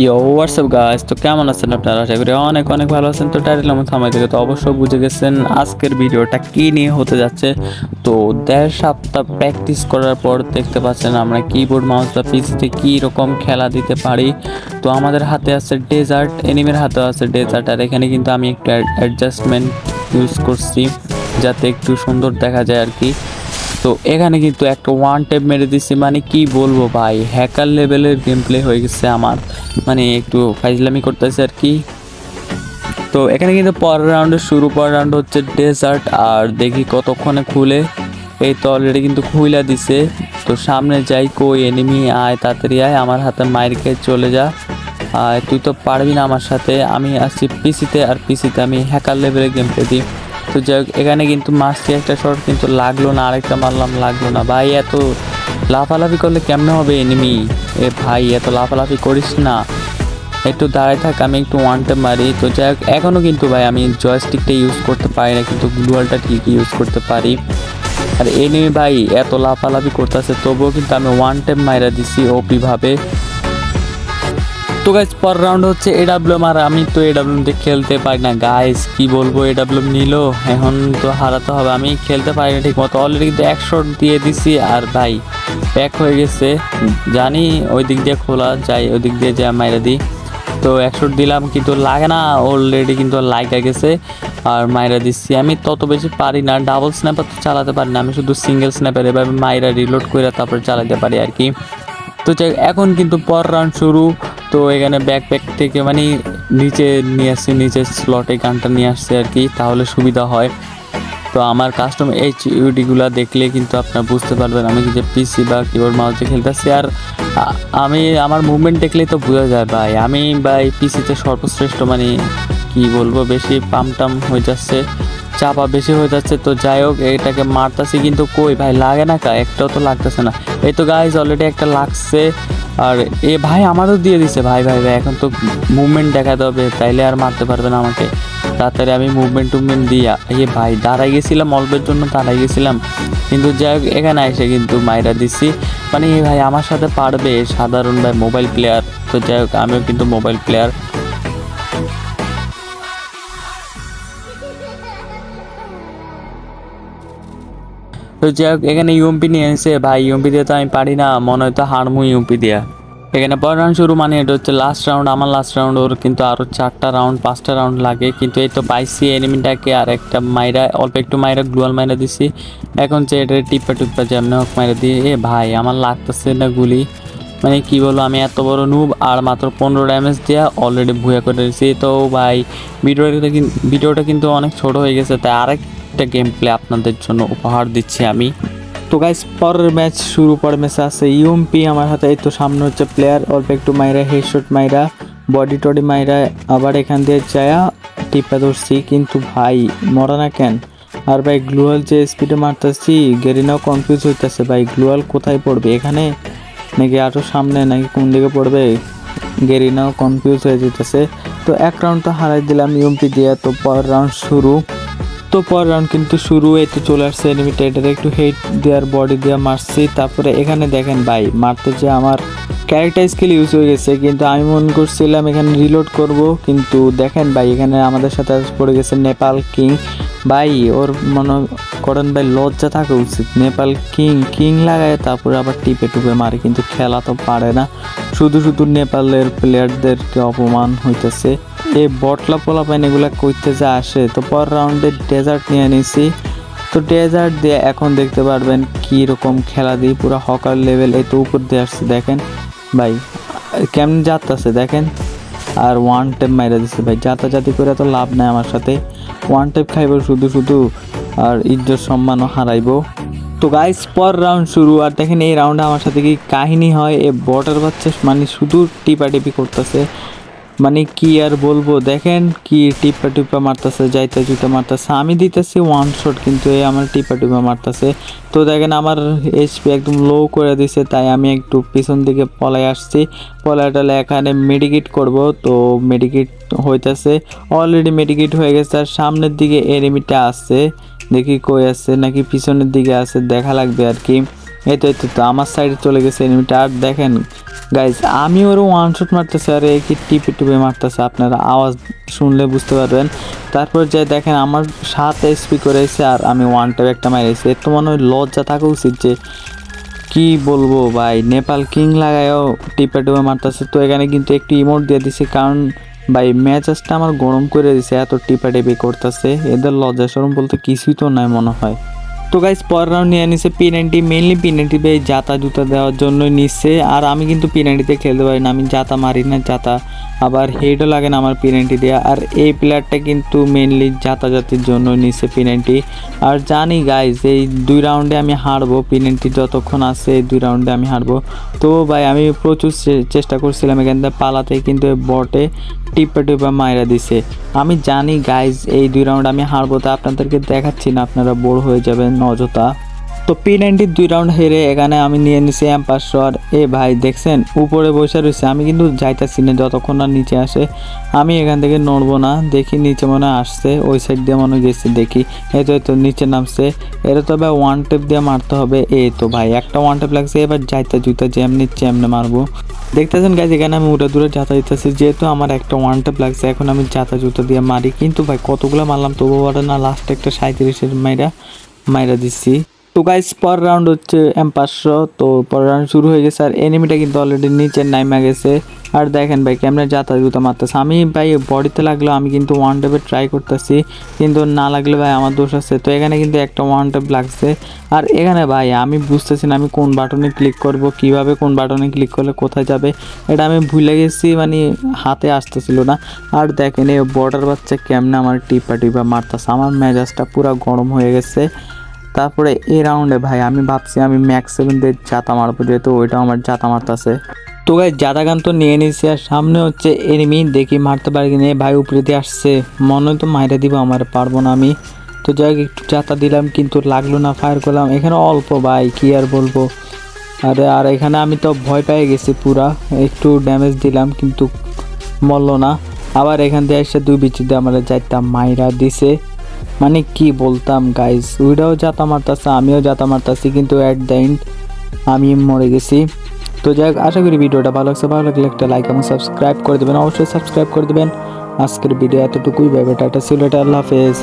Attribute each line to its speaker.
Speaker 1: ইয়ো WhatsApp গাছ তো কেমন আছেন আপনারা? আশা করি অনেক অনেক ভালো আছেন। তো টাইটেল আমার থামাই থেকে তো অবশ্যই বুঝে গেছেন আজকের ভিডিওটা কী নিয়ে হতে যাচ্ছে। তো দেড় সপ্তাহ প্র্যাকটিস করার পর দেখতে পাচ্ছেন আমরা কিবোর্ড মাউস বা পিসিতে কী রকম খেলা দিতে পারি। তো আমাদের হাতে আছে ডেজার্ট এনিমের হাতে আছে ডেজার্ট আর এখানে কিন্তু আমি একটু অ্যাডজাস্টমেন্ট ইউজ করছি, যাতে একটু সুন্দর দেখা যায় আর কি। তো এখানে কিন্তু একটা ওয়ান টেপ মেরে দিচ্ছি মানে কি বলব ভাই? হ্যাকার লেভেলের গেম প্লে হয়ে গেছে আমার। মানে একটু ফাইজলামি করতেছে আর কি। তো এখানে কিন্তু পরের রাউন্ডের শুরু, পরের রাউন্ড হচ্ছে ডেজার্ট আর দেখি কতক্ষণে খুলে। এই তো অলরেডি কিন্তু খুইলা দিছে। তো সামনে যাই কই এনিমি আয়, তাড়াতাড়ি আয়, আমার হাতে মায়ের খেয়ে চলে যা। আয় তুই তো পারবি না আমার সাথে। আমি আসছি পিসিতে আর পিসিতে আমি হ্যাকার লেভেলের গেম প্লে দিই। তো যাই এখানে কিন্তু মারছি একটা শট কিন্তু লাগল না, আরেকটা মারলাম, লাগল না। ভাই, এত লাফালাফি করলে কেমনে হবে এনিমি এ ভাই, এত লাফালাফি করিস না। একটু দাঁড়ায় থাক, আমি একটু ওয়ানটা মারি। তো যাই হোক এখনও কিন্তু ভাই, আমি জয়স্টিকটা ইউজ করতে পারি না, কিন্তু গ্লুয়ালটা ঠিকই ইউজ করতে পারি। আর এনিমি ভাই, এত লাফালাফি করতেছে, তবুও কিন্তু আমি ওয়ান টাইম মাইরা দিছি ওপি ভাবে। তো গাইজ পর রাউন্ড হচ্ছে এডাব্লিউএম আর আমি তো এডাব্লিউএম দিয়ে খেলতে পারি না। গাইস কি বলব এডাব্লিউএম নিল। এখন তো হারাতে হবে। আমি খেলতে পারি না ঠিক মতো অলরেডি কিন্তু এক শট দিয়ে দিছি, আর ভাই প্যাক হয়ে গেছে। জানি ওই দিক দিয়ে খোলা যাই ওই দিক দিয়ে যা মাইরা দিই। তো এক শট দিলাম, কিন্তু লাগে না। অলরেডি কিন্তু লাগা গেছে, আর মাইরা দিচ্ছি আমি তত বেশি পারি না। ডাবল স্ন্যাপার তো চালাতে পারি না। আমি শুধু সিঙ্গেল স্ন্যাপার এভাবে মাইরা রিলোড করে তারপর চালাতে পারি আর কি। তো এখন কিন্তু পর রাউন্ড শুরু। তো এখানে ব্যাকপ্যাক থেকে মানে নিচে নিয়ে আসছে নিচের স্লটে গানটা নিয়ে আসছে আর কি, তাহলে সুবিধা হয়। তো আমার কাস্টম এইচ ইউডিগুলো দেখলে কিন্তু আপনারা বুঝতে পারবেন আমি যে পিসি বা কিবোর্ড মাউসে খেলতেছি। আর আমি আমার মুভমেন্ট দেখলেই তো বোঝা যায় ভাই। আমি ভাই পিসিতে সর্বশ্রেষ্ঠ মানে কি বলব, বেশি পামটাম হয়ে যাচ্ছে, চাপা বেশি হয়ে যাচ্ছে। তো যাই হোক, এটাকে মারতাছি কিন্তু কই ভাই, লাগে না কা? একটাও তো লাগতেছে না। এই তো গাইজ অলরেডি একটা লাগছে। আর এ ভাই আমারও দিয়ে দিছে। ভাই ভাই ভাই, এখন তো মুভমেন্ট দেখাতে হবে। তাইলে আর মারতে পারবে না আমাকে। তাড়াতাড়ি আমি মুভমেন্ট টুভমেন্ট দিয়া। এ ভাই দাঁড়াই গেছিলাম, অল্পের জন্য দাঁড়াই গেছিলাম। কিন্তু যাই হোক, এখানে এসে কিন্তু মাইরা দিছি। মানে এ ভাই, আমার সাথে পারবে সাধারণ ভাই মোবাইল প্লেয়ার তো যাই হোক, আমিও কিন্তু মোবাইল প্লেয়ার তো যাই হোক, এখানে ইউএমপি নিয়ে এসে, ভাই ইউএমপি দিয়ে তো আমি পারি না, মনে হয় তো হারমু ইউএমপি দিয়া। এখানে পর রাউন্ড শুরু মানে এটা হচ্ছে লাস্ট রাউন্ড আমার লাস্ট রাউন্ড ওর কিন্তু আরও চারটা রাউন্ড পাঁচটা রাউন্ড লাগে। কিন্তু এই তো পাইছি এনিমিটাকে আর একটা মাইরা, অল্প একটু মাইরা গ্লোয়াল মাইরা দিছি। এখন যে এটা টিপ্পা টিপ্পা যেমন হোক মাইরা দিয়ে, এ ভাই, আমার লাগতেছে না গুলি। মানে কি বলব, আমি এত বড় নুব আর মাত্র পনেরো ড্যামেজ দেওয়া অলরেডি ভুয়া করে দিয়েছি। তো ভাই, ভিডিওটা কিন- ভিডিওটা কিন্তু অনেক ছোট হয়ে গেছে, তাই আরেকটা গেম প্লে আপনাদের জন্য উপহার দিচ্ছি আমি। তো গাইস পরের ম্যাচ শুরু, পরের ম্যাচে আছে ইউএমপি আমার হাতে। এই তো সামনে হচ্ছে প্লেয়ার অল্প একটু মাইরা হেডশট মাইরা বডি টডি মাইরা, আবার এখান দিয়ে যায়া টিপা ধরছি। কিন্তু ভাই, মরা না কেন? আর ভাই গ্লুয়াল যে স্পিডে মারতেছি গেরিনাও কনফিউজ হইতেছে ভাই। গ্লুয়াল কোথায় পড়বে, এখানে? নাকি আরও সামনে, নাকি কোন দিকে পড়বে? গেরিনাও কনফিউজ হয়ে যেতেছে তো এক রাউন্ড তো হারাই দিলাম ইউএমপি দিয়ে। তো পরের রাউন্ড শুরু। তো পর রাউন্ড কিন্তু শুরু এই তো চলে আসছে এনিমিটা এটাতে একটু হেড দেওয়ার বডি দেওয়া মারছি। তারপরে এখানে দেখেন ভাই, মারতে যে আমার ক্যারেক্টার স্কিল ইউজ হয়ে গেছে, কিন্তু আমি মনে করছিলাম এখানে রিলোড করব, কিন্তু দেখেন ভাই, এখানে আমাদের সাথে পড়ে গেছে নেপাল কিং ভাই, ওর মনে করেন ভাই, লজ্জা থাকা উচিত। নেপাল কিং কিং লাগায়, তারপরে আবার টিপে টুপে মারে, কিন্তু খেলা তো পারে না। শুধু শুধু নেপালের প্লেয়ারদেরকে অপমান হইতেছে। এই বটলা পোলা পাইন এগুলো করতে যা আসে। তো পর রাউন্ডে ডেজার্ট নিয়ে নিছি। তো ডেজার্ট দিয়ে এখন দেখতে পারবেন কি রকম খেলা দিই। পুরো হকার লেভেল এই তো উপর দিয়ে আসছে, দেখেন। ভাই, কেমন যাত্রাছে দেখেন। আর ওয়ান টেপ মাইরা দিচ্ছে ভাই যাতাযাতি করে তো লাভ নাই আমার সাথে। ওয়ান টেপ খাইব শুধু শুধু। আর ইজ্জত সম্মানও হারাইবো। তো গাইস পর রাউন্ড শুরু। আর দেখেন এই রাউন্ডে আমার সাথে কি কাহিনী হয়? এ বটার বাচ্চা মানে শুধু টিপাটিপি করতেছে। মানে কি আর বলব? দেখেন কি টিপা টিপা মারতেছে, যাইতে জুতে মারতেছে। আমি দিতেছি ওয়ান শট কিন্তু এই আমার টিপা টিপা মারতেছে। তো দেখেন আমার এইচপি একদম লো করে দিছে, তাই আমি একটু পিছন দিকে পলাই আসছি। পলাইটালে এখানে মেডিকেট করব, তো মেডিকেট হইতেছে। অলরেডি মেডিকেট হয়ে গেছে, আর সামনের দিকে এনিমিটা আছে। দেখি কই আছে, নাকি পিছনের দিকে আছে, দেখা লাগবে আর কি।
Speaker 2: এই তো এই তো আমার সাইডে চলে গেছে এনিমিটা আর দেখেন গাইজ আমি ওরও ওয়ান শট মারতেছি, আর কি টিপে টিপে মারতেছে, আপনারা আওয়াজ শুনলে বুঝতে পারবেন। তারপর যে দেখেন, আমার সাত এসপি করেছে আর আমি ওয়ান একটা মারিয়েছি। এর তো মনে হয় লজ্জা থাকা উচিত যে কি বলব ভাই, নেপাল কিং লাগায়ও টিপে টিপে মারতেছে। তো এখানে কিন্তু একটু ইমোট দিয়ে দিছি, কারণ ভাই ম্যাচেসটা আমার গরম করে দিছে, এত টিপা টিপি করতেছে। এদের লজ্জা সরম বলতে কিছুই তো নাই মনে হয়। তো গাইজ পর রাউন্ড নিয়ে নিছে P ninety mainly P ninety জাতা জুতা দেওয়ার জন্যই নিচ্ছে আর আমি কিন্তু পি নাইনটিতে খেলতে পারি না, আমি জাতা মারি না, জাতা। আবার হেডও লাগে না আমার পি নাইনটি দেওয়া আর এই প্লেয়ারটা কিন্তু মেনলি যাতায়াতের জন্য নিচ্ছে পি নাইনটি আর জানি গাইজ এই দুই রাউন্ডে আমি হারবো পি নাইনটি যতক্ষণ আছে এই দুই রাউন্ডে আমি হারবো। তো ভাই, আমি প্রচুর চেষ্টা করছিলাম এখান থেকে পালাতে, কিন্তু বটে টিপে টিপা মায়েরা দিছে। আমি জানি গাইজ এই দুই রাউন্ড আমি হারবো, তা আপনাদেরকে দেখাচ্ছি না, আপনারা বোর হয়ে যাবেন অযথা। তো পি নাইনটির দুই রাউন্ড হেরে এখানে আমি নিয়ে নিছি এম পাঁচশো আর এ ভাই, দেখছেন? উপরে বসে রয়েছে। আমি কিন্তু যাইতাছি না, যতক্ষণ না নিচে আসে। আমি এখান থেকে নড়বো না। দেখি নিচে মনে আসছে। ওই সাইড দিয়ে মনে গেছে, দেখি। এই তো নিচে নামছে। এটা তো ভাই ওয়ান টেপ দিয়ে মারতে হবে। এই তো ভাই, একটা ওয়ান টেপ লাগছে। এবার যাইতে জুতা যেমনি চেমনে মারবো। দেখতেছেন গাছ এখানে আমি উড়ে দূরে যাতা দিতেছি। যেহেতু আমার একটা ওয়ান টেপ লাগছে, এখন আমি যাতা জুতা দিয়ে মারি। কিন্তু ভাই, কতগুলো মারলাম তবু না। লাস্টে একটা সাঁত্রিশের মাইরা। মাইরা দিচ্ছি তো গাইস পর রাউন্ড হচ্ছে এম পাঁচশো। তো পর রাউন্ড শুরু হয়ে গেছে। আর এনিমিটা কিন্তু অলরেডি নিচে নাইমা গেছে। আর দেখেন ভাই, কেমনে যাতা জুতা মারতেছে। আমি ভাই বডিতে লাগল আমি কিন্তু ওয়ান টেপে ট্রাই করতেছি। কিন্তু না লাগলে ভাই, আমার দোষ আছে। তো এখানে কিন্তু একটা ওয়ান টেপ লাগছে। আর এখানে ভাই, আমি বুঝতেছি না আমি কোন বাটনে ক্লিক করব, কীভাবে কোন বাটনে ক্লিক করলে কোথায় যাবে। এটা আমি ভুলে গেছি মানে হাতে আসতেছিল না। আর দেখেন, এই বর্ডার বাচ্চা কেমনে আমার টিপা টিপা মারতেছে। আমার মেজাজটা পুরো গরম হয়ে গেছে। তারপরে এই রাউন্ডে ভাই, আমি ভাবছি আমি ম্যাক্স সেভেন দিয়ে জাতা মারবো, যেহেতু ওইটা আমার জাতা মারতেছে। তো গাই জাতা গান তো নিয়ে নিয়েছি আর সামনে হচ্ছে এনিমি দেখি মারতে পারি কি ভাই উপরে দিয়ে আসছে, মনে তো মাইরা দিব, আমার পারব না আমি। তো যাই একটু জাতা দিলাম, কিন্তু লাগল না ফায়ার করলাম। এখানে অল্প ভাই, কি আর বলব। আরে, আর এখানে আমি তো ভয় পেয়ে গেছি পুরা। একটু ড্যামেজ দিলাম, কিন্তু মরলো না। আবার এখান থেকে এসে দুই বিচিতে আমরা যাইতাম, মাইরা দিছে। মানে কি বলতাম গাইজ উইডাও জাতা মারতাছে আমিও জাতা মারতাছি কিন্তু অ্যাট দ্য এন্ড আমি মরে গেছি। তো যাই হোক আশা করি ভিডিওটা ভালো লাগছে। ভালো লাগলে একটা লাইক এবং সাবস্ক্রাইব করে দেবেন। অবশ্যই সাবস্ক্রাইব করে দেবেন। আজকের ভিডিও এতটুকুই। ব্যাপারটা ছিল এটা আল্লাহ হাফেজ।